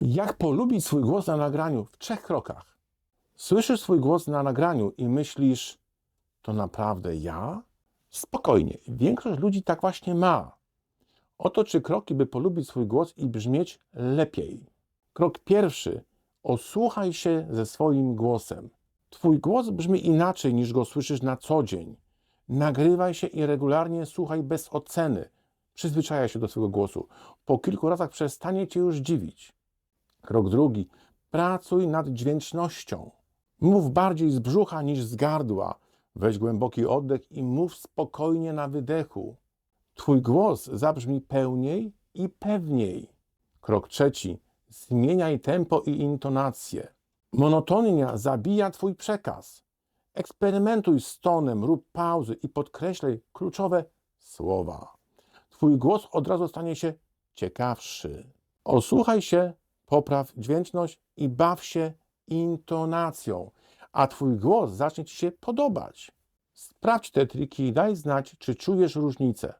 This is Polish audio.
Jak polubić swój głos na nagraniu? W trzech krokach. Słyszysz swój głos na nagraniu i myślisz, to naprawdę ja? Spokojnie, większość ludzi tak właśnie ma. Oto trzy kroki, by polubić swój głos i brzmieć lepiej. Krok pierwszy. Osłuchaj się ze swoim głosem. Twój głos brzmi inaczej niż go słyszysz na co dzień. Nagrywaj się i regularnie słuchaj bez oceny. Przyzwyczajaj się do swojego głosu. Po kilku razach przestanie cię już dziwić. Krok drugi. Pracuj nad dźwięcznością. Mów bardziej z brzucha niż z gardła. Weź głęboki oddech i mów spokojnie na wydechu. Twój głos zabrzmi pełniej i pewniej. Krok trzeci. Zmieniaj tempo i intonację. Monotonia zabija Twój przekaz. Eksperymentuj z tonem, rób pauzy i podkreślaj kluczowe słowa. Twój głos od razu stanie się ciekawszy. Osłuchaj się, popraw dźwięczność i baw się intonacją, a Twój głos zacznie Ci się podobać. Sprawdź te triki i daj znać, czy czujesz różnicę.